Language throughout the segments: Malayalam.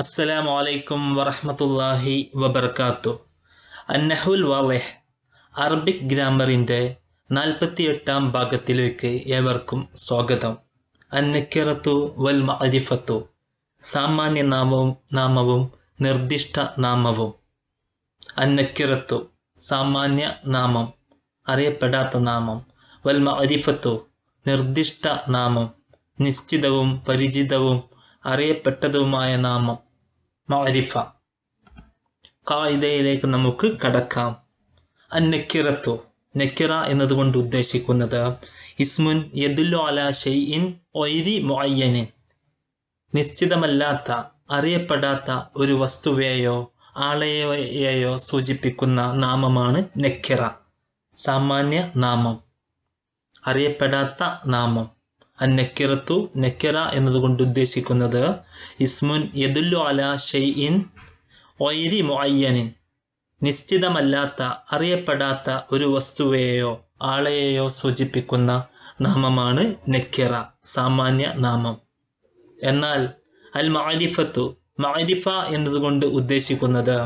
അസ്സലാമു അലൈക്കും വറഹ്മത്തുള്ളാഹി വബർക്കാത്തു. അന്നഹുൽ വാളിഹ് അറബിക് ഗ്രാമറിന്റെ നാൽപ്പത്തിയെട്ടാം ഭാഗത്തിലേക്ക് ഏവർക്കും സ്വാഗതം. അന്നക്കിറത്തു വൽ മഅരിഫത്തു സാമാന്യ നാമവും നാമവും നിർദ്ദിഷ്ട നാമവും. അന്നക്കിറത്തു സാമാന്യ നാമം അറിയപ്പെടാത്ത നാമം. വൽ മഅരിഫത്തു നിർദ്ദിഷ്ട നാമം നിശ്ചിതവും പരിചിതവും അറിയപ്പെട്ടതുമായ നാമം. മഅരിഫ കായിദയിലേക്ക് നമുക്ക് കടക്കാം. അന്നക്കിറത്തു. നക്കിറ എന്നതുകൊണ്ട് ഉദ്ദേശിക്കുന്നത് ഇസ്മുൻ യദുല്ലു അല ഷെയ്ഇൻ ഒയ്രി മുഅയ്യനിൻ. നിശ്ചിതമല്ലാത്ത അറിയപ്പെടാത്ത ഒരു വസ്തുവെയോ ആളെയോ സൂചിപ്പിക്കുന്ന നാമമാണ് നക്കിറ. സാമാന്യ നാമം. അറിയപ്പെടാത്ത നാമം. അന്നക്കിറത്തു നക്കിറ എന്നതുകൊണ്ട് ഉദ്ദേശിക്കുന്നത് ഇസ്മുൻ യദുല്ലു അല ഷെയ്ഇൻ ഒയ്രി മൊയ്യനിൻ നിശ്ചിതമല്ലാത്ത അറിയപ്പെടാത്ത ഒരു വസ്തുവെയോ ആളെയോ സൂചിപ്പിക്കുന്ന നാമമാണ് നക്കിറ സാമാന്യ നാമം. എന്നാൽ അൽ മഅരിഫത്തു മഅരിഫ എന്നതുകൊണ്ട് ഉദ്ദേശിക്കുന്നത്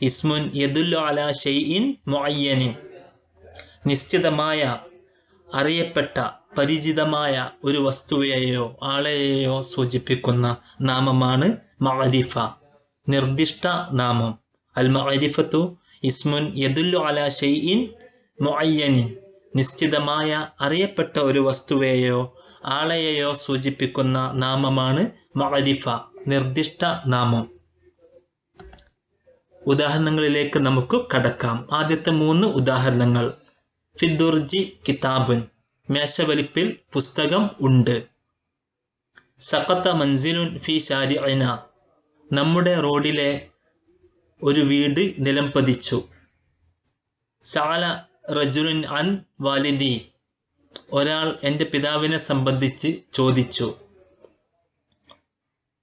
ഇസ്മുൻ യദുല്ലു അല ഷെയ്ഇൻ മൊയ്യനിൻ നിശ്ചിതമായ അറിയപ്പെട്ട പരിചിതമായ ഒരു വസ്തുവെയോ ആളെയോ സൂചിപ്പിക്കുന്ന നാമമാണ് മഅരിഫ നിർദ്ദിഷ്ട നാമം. അൽ മഅരിഫത്തു ഇസ്മുൻ യദുല്ലു അലാ ഷെയ്ഇൻ മുഅയ്യനിൻ. നിശ്ചിതമായ അറിയപ്പെട്ട ഒരു വസ്തുവെയോ ആളെയോ സൂചിപ്പിക്കുന്ന നാമമാണ് മഅരിഫ നിർദ്ദിഷ്ട നാമം. ഉദാഹരണങ്ങളിലേക്ക് നമുക്ക് കടക്കാം. ആദ്യത്തെ മൂന്ന് ഉദാഹരണങ്ങൾ. ഫിദുർജി കിതാബുൻ. മേശവലിപ്പിൽ പുസ്തകം ഉണ്ട്. സഖത്ത മൻസിലുൻ ഫി ഷാരിഅന നമ്മുടെ റോഡിലെ ഒരു വീട് നിലംപതിച്ചു സാല റജുലുൻ അൻ വാലിദി. ഒരാൾ എന്റെ പിതാവിനെ സംബന്ധിച്ച് ചോദിച്ചു.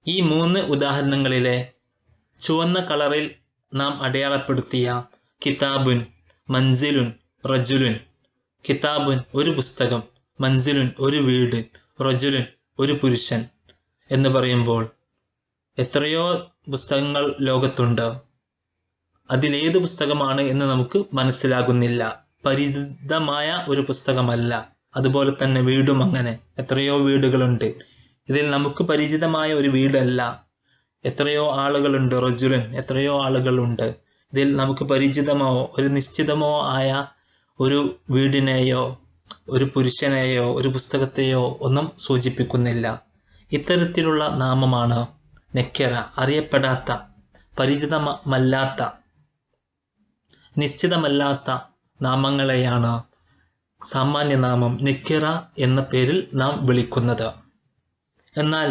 ഈ മൂന്ന് ഉദാഹരണങ്ങളിലെ ചുവന്ന കളറിൽ നാം അടയാളപ്പെടുത്തിയ കിതാബുൻ മൻസിലുൻ റജുലുൻ കിതാബുൻ ഒരു പുസ്തകം മൻസിലുൻ ഒരു വീട് റജുലുൻ ഒരു പുരുഷൻ എന്ന് പറയുമ്പോൾ എത്രയോ പുസ്തകങ്ങൾ ലോകത്തുണ്ട്. അതിലേത് പുസ്തകമാണ് എന്ന് നമുക്ക് മനസ്സിലാകുന്നില്ല. പരിചിതമായ ഒരു പുസ്തകമല്ല. അതുപോലെ തന്നെ വീടും അങ്ങനെ. എത്രയോ വീടുകളുണ്ട്. ഇതിൽ നമുക്ക് പരിചിതമായ ഒരു വീടല്ല. എത്രയോ ആളുകളുണ്ട് റജുലൻ എത്രയോ ആളുകളുണ്ട്. ഇതിൽ നമുക്ക് പരിചിതമോ ഒരു നിശ്ചിതമോ ആയ ഒരു വീടിനെയോ ഒരു പുരുഷനെയോ ഒരു പുസ്തകത്തെയോ ഒന്നും സൂചിപ്പിക്കുന്നില്ല. ഇത്തരത്തിലുള്ള നാമമാണ് നെക്കറ അറിയപ്പെടാത്ത പരിചിതമല്ലാത്ത നിശ്ചിതമല്ലാത്ത നാമങ്ങളെയാണ് സാമാന്യനാമം നിക്കിറ എന്ന പേരിൽ നാം വിളിക്കുന്നത്. എന്നാൽ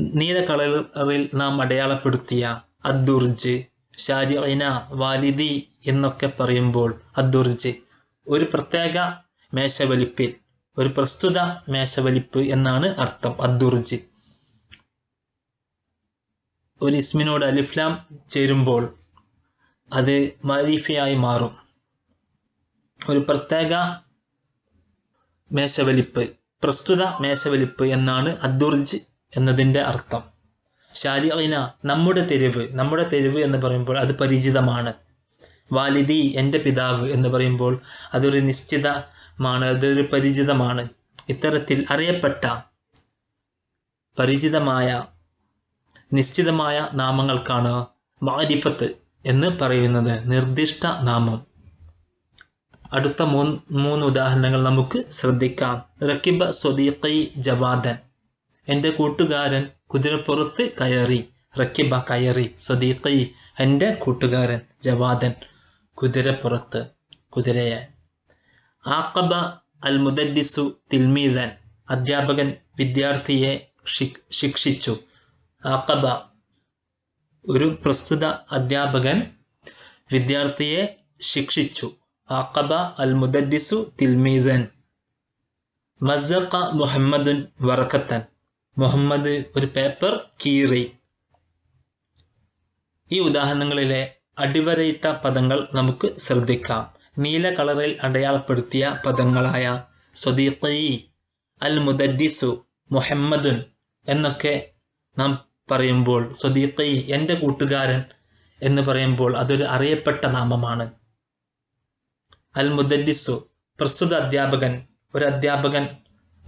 നീല കളറിൽ നാം അടയാളപ്പെടുത്തിയ അദ്ദുർജ് ഷാരിഅന വാലിദി എന്നൊക്കെ പറയുമ്പോൾ അദ്ദുർജ് ഒരു പ്രത്യേക മേശവലിപ്പിൽ ഒരു പ്രസ്തുത മേശവലിപ്പ് എന്നാണ് അർത്ഥം അദ്ദുർജ്. ഒരു ഇസ്മിനോട് അലിഫ്ലാം ചേരുമ്പോൾ അത് മാരിഫയായി മാറും. ഒരു പ്രത്യേക മേശവലിപ്പ് പ്രസ്തുത മേശവലിപ്പ് എന്നാണ് അദ്ദുർജ് എന്നതിന്റെ അർത്ഥം. ഷാരിഅന നമ്മുടെ തെരുവ് നമ്മുടെ തെരുവ് എന്ന് പറയുമ്പോൾ അത് പരിചിതമാണ്. വാലിദി എന്റെ പിതാവ് എന്ന് പറയുമ്പോൾ അതൊരു നിശ്ചിതമാണ് അതൊരു പരിചിതമാണ്. ഇത്തരത്തിൽ അറിയപ്പെട്ട പരിചിതമായ നിശ്ചിതമായ നാമങ്ങൾക്കാണ് മാരിഫത്ത് എന്ന് പറയുന്നത് നിർദ്ദിഷ്ട നാമം. അടുത്ത മൂന്ന് മൂന്ന് ഉദാഹരണങ്ങൾ നമുക്ക് ശ്രദ്ധിക്കാം. റക്കിബ സ്വദീഖി ജവാദൻ. എന്റെ കൂട്ടുകാരൻ കുതിരപ്പുറത്ത് കയറി. റക്കിബ കയറി. സ്വദീഖി എന്റെ കൂട്ടുകാരൻ ജവാദൻ. കുതിരപ്പുറത്ത് കുതിരയായി ആക്കബ അൽ മുദദ്ദിസു തിൽമീദൻ അധ്യാപകൻ വിദ്യാർത്ഥിയെ ശിക്ഷിച്ചു. ആക്കബ ഒരു പ്രസ്തുത അധ്യാപകൻ വിദ്യാർത്ഥിയെ ശിക്ഷിച്ചു. ആക്കബ അൽ മുദദ്ദിസു തിൽമീദൻ. മസഖ മുഹമ്മദുൻ വറക്കത്തൻ. മുഹമ്മദ് ഒരു പേപ്പർ കീറി. ഈ ഉദാഹരണങ്ങളിലെ അടിവരയിട്ട പദങ്ങൾ നമുക്ക് ശ്രദ്ധിക്കാം. നീല കളറിൽ അടയാളപ്പെടുത്തിയ പദങ്ങളായ സ്വദീഖി അൽ മുദദ്ദിസു മുഹമ്മദുൻ എന്നൊക്കെ നാം പറയുമ്പോൾ സ്വദീഖി എന്റെ കൂട്ടുകാരൻ എന്ന് പറയുമ്പോൾ അതൊരു അറിയപ്പെട്ട നാമമാണ്. അൽ മുദദ്ദിസു പ്രസ്തുത അധ്യാപകൻ ഒരു അധ്യാപകൻ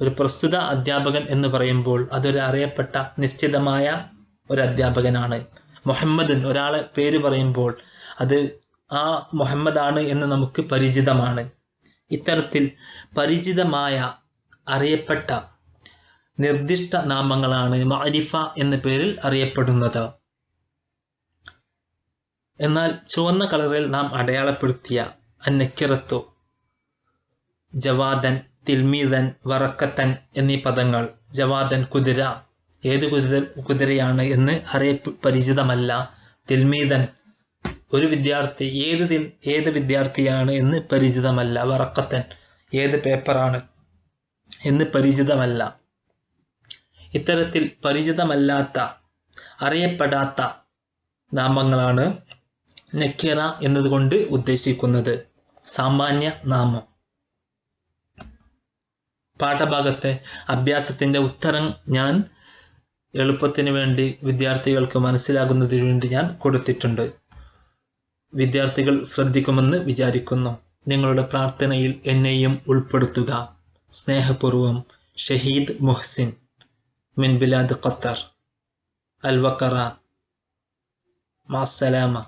ഒരു പ്രസ്തുത അധ്യാപകൻ എന്ന് പറയുമ്പോൾ അതൊരു അറിയപ്പെട്ട നിശ്ചിതമായ ഒരു അധ്യാപകനാണ്. മുഹമ്മദൻ ഒരാളെ പേര് പറയുമ്പോൾ അത് ആ മുഹമ്മദാണ് എന്ന് നമുക്ക് പരിചിതമാണ്. ഇത്തരത്തിൽ പരിചിതമായ അറിയപ്പെട്ട നിർദ്ദിഷ്ട നാമങ്ങളാണ് മാരിഫ എന്ന പേരിൽ അറിയപ്പെടുന്നത്. എന്നാൽ ചുവന്ന കളറിൽ നാം അടയാളപ്പെടുത്തിയ അന്നക്കിറത്തു ജവാദൻ തിൽമീതൻ വറക്കത്തൻ എന്നീ പദങ്ങൾ ജവാദൻ കുതിര ഏത് കുതിര കുതിരയാണ് എന്ന് അറിയ പരിചിതമല്ല. തിൽമീതൻ ഒരു വിദ്യാർത്ഥി ഏത് തിൽ- ഏത് വിദ്യാർത്ഥിയാണ് എന്ന് പരിചിതമല്ല. വറക്കത്തൻ ഏത് പേപ്പറാണ് എന്ന് പരിചിതമല്ല. ഇത്തരത്തിൽ പരിചിതമല്ലാത്ത അറിയപ്പെടാത്ത നാമങ്ങളാണ് നക്കിറ എന്നതുകൊണ്ട് ഉദ്ദേശിക്കുന്നത്. സാമാന്യ നാമം. പാഠഭാഗത്തെ അഭ്യാസത്തിന്റെ ഉത്തരം ഞാൻ എളുപ്പത്തിന് വേണ്ടി വിദ്യാർത്ഥികൾക്ക് മനസ്സിലാകുന്നതിന് വേണ്ടി ഞാൻ കൊടുത്തിട്ടുണ്ട്. വിദ്യാർത്ഥികൾ ശ്രദ്ധിക്കുമെന്ന് വിചാരിക്കുന്നു. നിങ്ങളുടെ പ്രാർത്ഥനയിൽ എന്നെയും ഉൾപ്പെടുത്തുക. സ്നേഹപൂർവം ഷഹീദ് മുഹ്സിൻ മിൻ ബിലാദ് ഖത്തർ അൽവക്കറ മാസലാമ